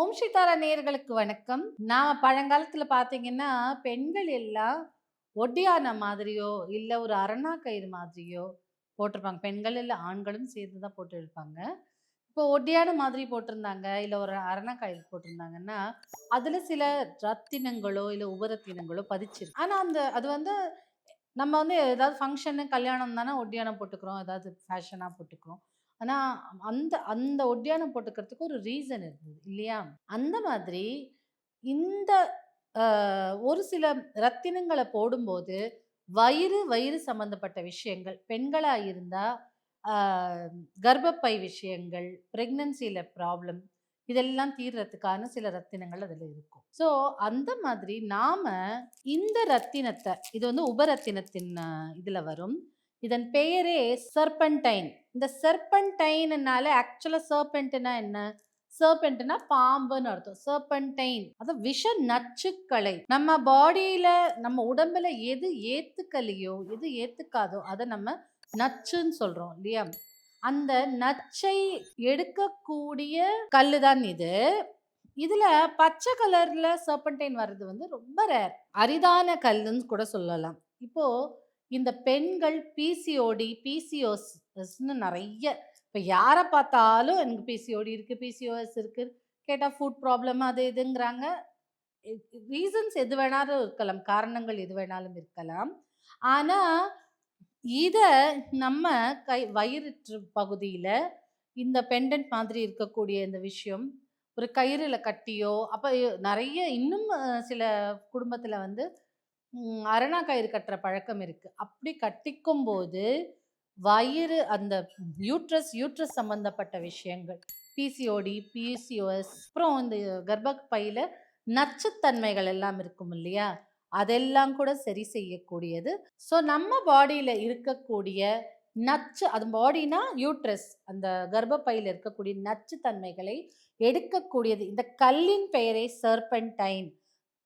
ஓம் சித்தாரா நேயர்களுக்கு வணக்கம். நான் பழங்காலத்தில் பார்த்தீங்கன்னா பெண்கள் எல்லாம் ஒட்டியான மாதிரியோ இல்லை ஒரு அரணா கயிறு மாதிரியோ போட்டிருப்பாங்க. பெண்கள் இல்லை ஆண்களும் சேர்ந்து தான் போட்டிருப்பாங்க. இப்போ ஒட்டியான மாதிரி போட்டிருந்தாங்க இல்லை ஒரு அரணா கயிறு போட்டிருந்தாங்கன்னா அதில் சில ரத்தினங்களோ இல்லை உபரத்தினங்களோ பதிச்சிருக்கு. ஆனால் அந்த அது வந்து நம்ம வந்து ஏதாவது ஃபங்க்ஷனு கல்யாணம் தானே ஒட்டியானம் போட்டுக்கிறோம் ஏதாவது ஃபேஷனாக போட்டுக்கிறோம். ஆனால் அந்த அந்த ஒட்டியானம் போட்டுக்கிறதுக்கு ஒரு ரீசன் இருந்தது இல்லையா? அந்த மாதிரி இந்த ஒரு சில ரத்தினங்களை போடும்போது வயிறு வயிறு சம்மந்தப்பட்ட விஷயங்கள் பெண்களாக இருந்தால் கர்ப்பப்பை விஷயங்கள் ப்ரெக்னன்சியில் ப்ராப்ளம் இதெல்லாம் தீர்றதுக்கான சில ரத்தினங்கள் அதில் இருக்கும். ஸோ அந்த மாதிரி நாம் இந்த ரத்தினத்தை இது வந்து உபரத்தினத்தின் இதில் வரும். இதன் பெயரே சர்பன்டைன் இந்த சர்பன்டைன்னால ஆக்சுவலாக சர்பென்ட்னா என்ன? சர்பென்ட்னா பாம்புன்னு அர்த்தம். சர்பன்டைன் அது விஷ நச்சுக்களை. நம்ம பாடியில நம்ம உடம்புல எது ஏத்துக்கலையோ எது ஏத்துக்காதோ அதை நம்ம நச்சுன்னு சொல்றோம் இல்லையா? அந்த நச்சை எடுக்கக்கூடிய கல்லு தான் இது. இதுல பச்சை கலர்ல சர்பன்டைன் வர்றது வந்து ரொம்ப ரேர் அரிதான கல்லுன்னு கூட சொல்லலாம். இப்போ இந்த பெண்கள் பிசிஓடி பிசிஓஸ்னு நிறைய இப்போ யாரை பார்த்தாலும் எனக்கு பிசிஓடி இருக்குது பிசிஓஎஸ் இருக்குது கேட்டால் ஃபுட் ப்ராப்ளம் அது இதுங்கிறாங்க. ரீசன்ஸ் எது வேணாலும் இருக்கலாம் காரணங்கள் எது வேணாலும் இருக்கலாம். ஆனால் இதை நம்ம கை வயிறு பகுதியில் இந்த பெண்டன்ட் மாதிரி இருக்கக்கூடிய இந்த விஷயம் ஒரு கயிறுல கட்டியோ அப்போ நிறைய இன்னும் சில குடும்பத்தில் வந்து அரணா கயிறு கட்டுற பழக்கம் இருக்குது அப்படி கட்டிக்கும் போது வயிறு அந்த யூட்ரஸ் யூட்ரஸ் சம்பந்தப்பட்ட விஷயங்கள் பிசிஓடி பிசிஓஎஸ் அப்புறம் இந்த கர்ப்பப்பையில் நச்சுத்தன்மைகள் எல்லாம் இருக்கும் இல்லையா? அதெல்லாம் கூட சரி செய்யக்கூடியது. ஸோ நம்ம பாடியில் இருக்கக்கூடிய நச்சு அது பாடினா யூட்ரஸ் அந்த கர்ப்பப்பையில் இருக்கக்கூடிய நச்சுத்தன்மைகளை எடுக்கக்கூடியது. இந்த கல்லின் பெயரை சர்பன்டைன்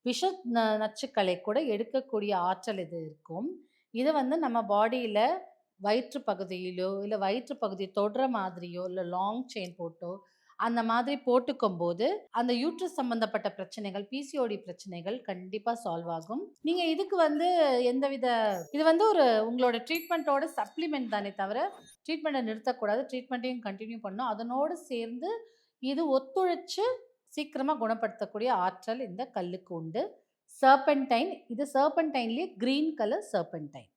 விஷ ந- நச்சுக்களை கூட எடுக்கக்கூடிய ஆற்றல் இது இருக்கும். இது வந்து நம்ம பாடியில் வயிற்று பகுதியிலோ இல்லை வயிற்று பகுதி தொடுற மாதிரியோ இல்லை லாங் செயின் போட்டோ அந்த மாதிரி போட்டுக்கும் போது அந்த யூட்ரஸ் சம்பந்தப்பட்ட பிரச்சனைகள் பிசிஓடி பிரச்சனைகள் கண்டிப்பா சால்வ் ஆகும். நீங்க இதுக்கு வந்து எந்தவித இது வந்து ஒரு உங்களோட ட்ரீட்மெண்ட்டோட சப்ளிமெண்ட் தானே தவிர ட்ரீட்மெண்ட்டை நிறுத்தக்கூடாது. ட்ரீட்மெண்ட்டையும் கண்டினியூ பண்ணும் அதனோடு சேர்ந்து இது ஒத்துழைச்சு சீக்கிரமாக குணப்படுத்தக்கூடிய ஆற்றல் இந்த கல்லுக்கு உண்டு. சர்பென்டைன் இது சர்பென்டைன்லேயே கிரீன் கலர் சர்பென்டைன்